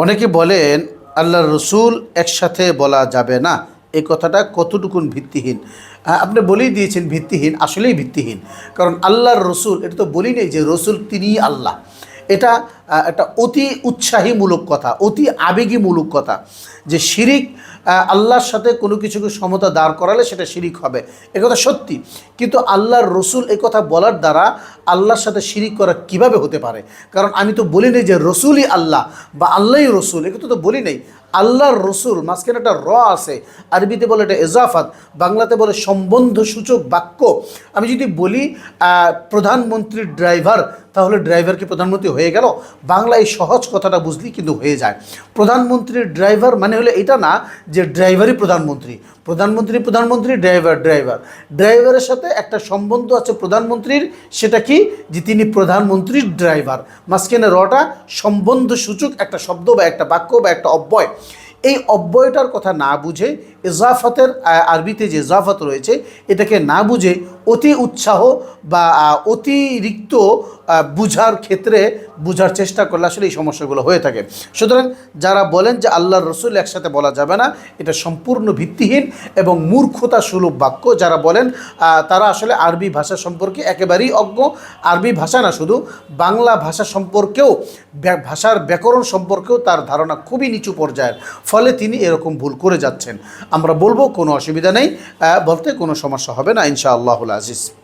অনেকে বলেন, আল্লাহর রসুল একসাথে বলা যাবে না। এই কথাটা কতটুকুন ভিত্তিহীন? আপনি বলেই দিয়েছেন ভিত্তিহীন, আসলেই ভিত্তিহীন। কারণ আল্লাহর রসুল, এটা তো বলি নেই যে রসুল তিনিই আল্লাহ। এটা একটা অতি উৎসাহীমূলক কথা, অতি আবেগীমূলক কথা। যে শিরিক আল্লাহর সাথে কোনো কিছুকে সমতা দাঁড় করালে সেটা শিরিক হবে। কথা সত্যি। কিন্তু আল্লাহর রসুল কথা বলার দ্বারা আল্লাহর সাথে শিরিক করা কীভাবে হতে পারে? কারণ আমি তো বলি নাই যে রসুলই আল্লাহ বা আল্লাহই রসুল, এ কথা তো বলি নাই। আল্লাহর রসুল, মাঝখানে একটা র আছে, আরবিতে বলে এটা এজাফাত, বাংলাতে বলে সম্বন্ধ সূচক বাক্য। আমি যদি বলি প্রধানমন্ত্রীর ড্রাইভার তাহলে ড্রাইভার কি প্রধানমন্ত্রী হয়ে গেল? বাংলা এই সহজ কথাটা বুঝলেই কিন্তু হয়ে যায়। প্রধানমন্ত্রীর ড্রাইভার মানে হলে এটা না যে ড্রাইভারই প্রধানমন্ত্রী। প্রধানমন্ত্রী প্রধানমন্ত্রী ড্রাইভার ড্রাইভার ড্রাইভারের সাথে একটা সম্বন্ধ আছে প্রধানমন্ত্রীর, সেটা কি? যে তিনি প্রধানমন্ত্রীর ড্রাইভার মাঝখানে রটা সম্বন্ধ সূচক, একটা শব্দ বা একটা বাক্য বা একটা অব্যয়। এই অব্যয়টার কথা না বুঝে ইজাফাতের আরবিতে যে ইজাফাত রয়েছে, এটাকে না বুঝে অতি উৎসাহ বা অতিরিক্ত বুঝার ক্ষেত্রে বুঝার চেষ্টা করলে আসলে এই সমস্যাগুলো হয়ে থাকে। সুতরাং যারা বলেন যে আল্লাহর রসুল একসাথে বলা যাবে না, এটা সম্পূর্ণ ভিত্তিহীন এবং মূর্খতা সুলভ বাক্য। যারা বলেন তারা আসলে আরবি ভাষা সম্পর্কে একেবারেই অজ্ঞ। আরবি ভাষা না শুধু, বাংলা ভাষা সম্পর্কেও ভাষার ব্যাকরণ সম্পর্কেও তার ধারণা খুবই নিচু পর্যায়ের। ফলে তিনি এরকম ভুল করে যাচ্ছেন। আমরা বলব, কোনো অসুবিধা নেই। বলতে কোনো সমস্যা হবে না ইনশা I was just